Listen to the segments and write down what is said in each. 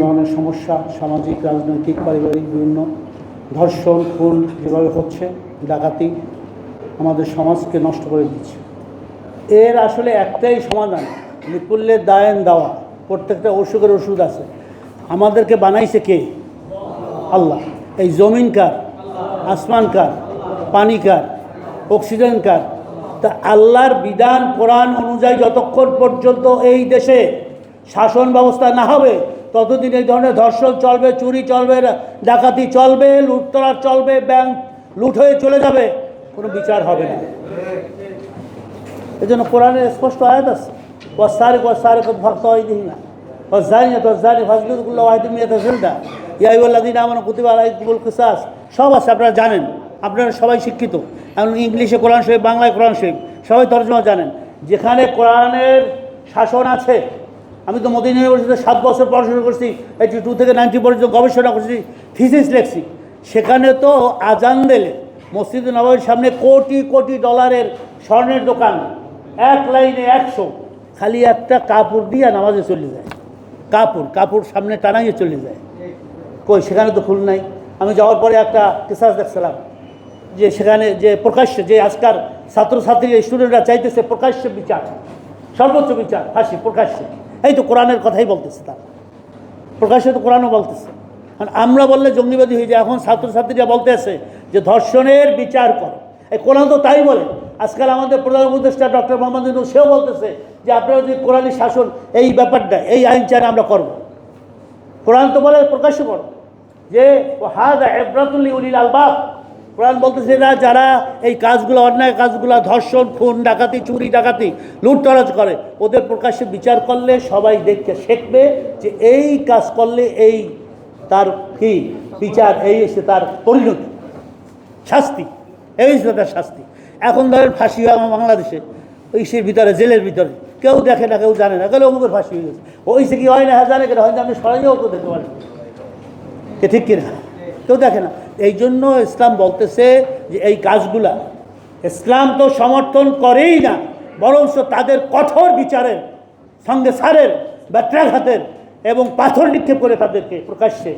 ধরনের সমস্যা, সামাজিক, রাজনৈতিক, পারিবারিক বিভিন্ন ধর্ষণ, খুন যেভাবে হচ্ছে, ডাকাতি আমাদের সমাজকে নষ্ট করে দিচ্ছে। এর আসলে একটাই সমাধান নিপুল্যের দায়ন দেওয়া। প্রত্যেকটা অসুখের ওষুধ আছে। আমাদেরকে বানাইছে কে? আল্লাহ। এই জমিন কার? আসমান কার? পানি কার? অক্সিজেন কার? তা আল্লাহর বিধান, কোরআন অনুযায়ী যতক্ষণ পর্যন্ত এই দেশে শাসন ব্যবস্থা না হবে ততদিন এই ধরনের ধর্ষণ চলবে, চুরি চলবে, ডাকাতি চলবে লুটতরার চলবে, ব্যাংক লুট হয়ে চলে যাবে, কোনো বিচার হবে না। এই জন্য কোরআনের স্পষ্ট আয়াত আছে। ওয়াসারে ওয়াসারে ভক্ত হয় দিন না। ওয়াজানি ওয়াজানি ফাজলুল্লাহ ওয়াহিদুম ইয়াতাজিলদা ইয়াইউল্লাদিন আমার কুতিবা আলাইকুমুল কিসাস সব আছে, আপনারা জানেন। আপনারা সবাই শিক্ষিত। এমন ইংলিশে কোরআন শরীফ, বাংলায় কোরআন শরীফ, সবাই তর্জমা জানেন। যেখানে কোরআনের শাসন আছে আমি তো মোদী ইউনিভার্সিটিতে সাত বছর পড়াশোনা করছি, এইটি টু থেকে নাইনটি পর্যন্ত গবেষণা করছি থিসিস লেখছি। সেখানে তো আজান দিলে মসজিদ নবাবের সামনে কোটি কোটি ডলারের স্বর্ণের দোকান, এক লাইনে একশো, খালি একটা কাপড় দিয়ে নামাজে চলে যায়। কাপড় কাপড় সামনে টানাইয়ে চলে যায়। কই, সেখানে তো ফুল নাই। আমি যাওয়ার পরে একটা কেসাস দেখছিলাম, যে সেখানে যে প্রকাশ্যে, যে আজকাল ছাত্রছাত্রী স্টুডেন্টরা চাইতেছে প্রকাশ্যে বিচার, সর্বোচ্চ বিচার, ফাঁসি, প্রকাশ্যে। এই তো কোরআনের কথাই বলতেছে তারা। প্রকাশ্যে তো কোরআনও বলতেছে। কারণ আমরা বললে জঙ্গিবাদী হয়ে যায়। এখন ছাত্রছাত্রীরা বলতেছে যে ধর্ষণের বিচার কর। এই কোরআন তো তাই বলে। আজকাল আমাদের প্রধান উপদেষ্টা ডক্টর মোহাম্মদ ইউনুস, সেও বলতেছে যে আপনারা যদি কোরআনের শাসন, এই ব্যাপারটা, এই আইন চান আমরা করব। কোরআন তো বলে প্রকাশ্য করো যে হাদ এব্রাতুল্লি উলিল আলবাব। কোরআন বলতেছে না, যারা এই কাজগুলো, অন্যায় কাজগুলো, ধর্ষণ, খুন, ডাকাতি, চুরি, ডাকাতি, লুটতরাজ করে, ওদের প্রকাশ্যে বিচার করলে সবাই দেখতে শিখবে যে এই কাজ করলে এই তার কি বিচার, এই এসে তার পরিণতি, শাস্তি, এই হচ্ছে তার শাস্তি। এখন ধরেন ফাঁসি হয় আমার বাংলাদেশে ওই সে ভিতরে, জেলের ভিতরে, কেউ দেখে না, কেউ জানে না কেউ অমুকের ফাঁসি হয়ে গেছে? ওই সে কি, হয় না হ্যাঁ জানে কেন হয়তো আমি সরাইও কেউ দেখতে পারেন। কে ঠিক কিনা? কেউ দেখে না। এই জন্য ইসলাম বলতেছে যে এই কাজগুলা ইসলাম তো সমর্থন করেই না, বরঞ্চ তাদের কঠোর বিচারের, সঙ্গে সারের ব্যত্রাঘাতের এবং পাথর নিক্ষেপ করে তাদেরকে প্রকাশ্যে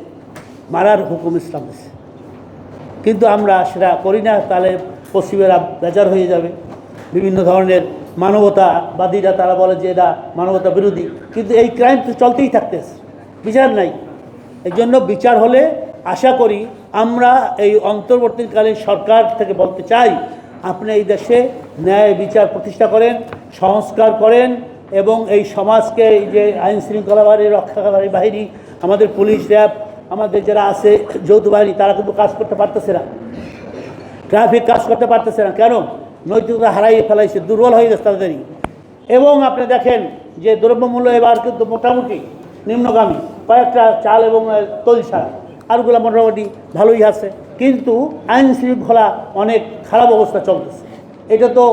মারার হুকুম ইসলাম দিচ্ছে কিন্তু আমরা সেটা করি না, তাহলে পশ্চিমেরা বেজার হয়ে যাবে। বিভিন্ন ধরনের মানবতাবাদীরা তারা বলে যে এটা মানবতা বিরোধী। কিন্তু এই ক্রাইম তো চলতেই থাকতেছে, বিচার নাই। এই জন্য বিচার হলে আশা করি আমরা এই অন্তর্বর্তীকালীন সরকার থেকে বলতে চাই, আপনি এই দেশে ন্যায় বিচার প্রতিষ্ঠা করেন, সংস্কার করেন এবং এই সমাজকে এই যে আইন শৃঙ্খলাবাহী, রক্ষাকারী বাহিনী, আমাদের পুলিশ, র্যাব, আমাদের যারা আছে, যৌথ বাহিনী, তারা কিন্তু কাজ করতে পারতেছে না। ট্রাফিক কাজ করতে পারতেছে না। কেন? নৈতিকতা হারাইয়ে ফেলাইছে, দুর্বল হয়ে গেছে তাদেরই। এবং আপনি দেখেন যে দ্রব্যমূল্য এবার কিন্তু মোটামুটি নিম্নগামী, কয়েকটা চাল এবং তৈল ছাড়া। আরগুলো মোটামুটি ভালোই আছে। কিন্তু আইন শৃঙ্খলা অনেক খারাপ অবস্থা চলতেছে। এটা তো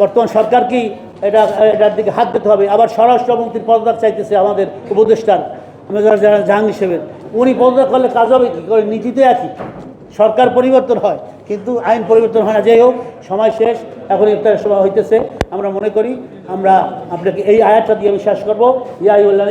বর্তমান সরকারকেই এটা, এটার দিকে হাত দিতে হবে। আবার স্বরাষ্ট্রমন্ত্রীর পদত্যাগ চাইতেছে আমাদের উপদেষ্টার জাহাঙ্গীর হিসেবে উনি পদত্যাগ করলে কাজ হবে কী? করে নীতিতে একই সরকার পরিবর্তন হয়, কিন্তু আইন পরিবর্তন হয় না। যাই হোক, সময় শেষ। এখন ইফতারের সময় হইতেছে। আমরা মনে করি, আমরা আপনাকে এই আয়াতটা দিয়ে আমি বিশ্বাস করব। ইয়া আইউল্লাহ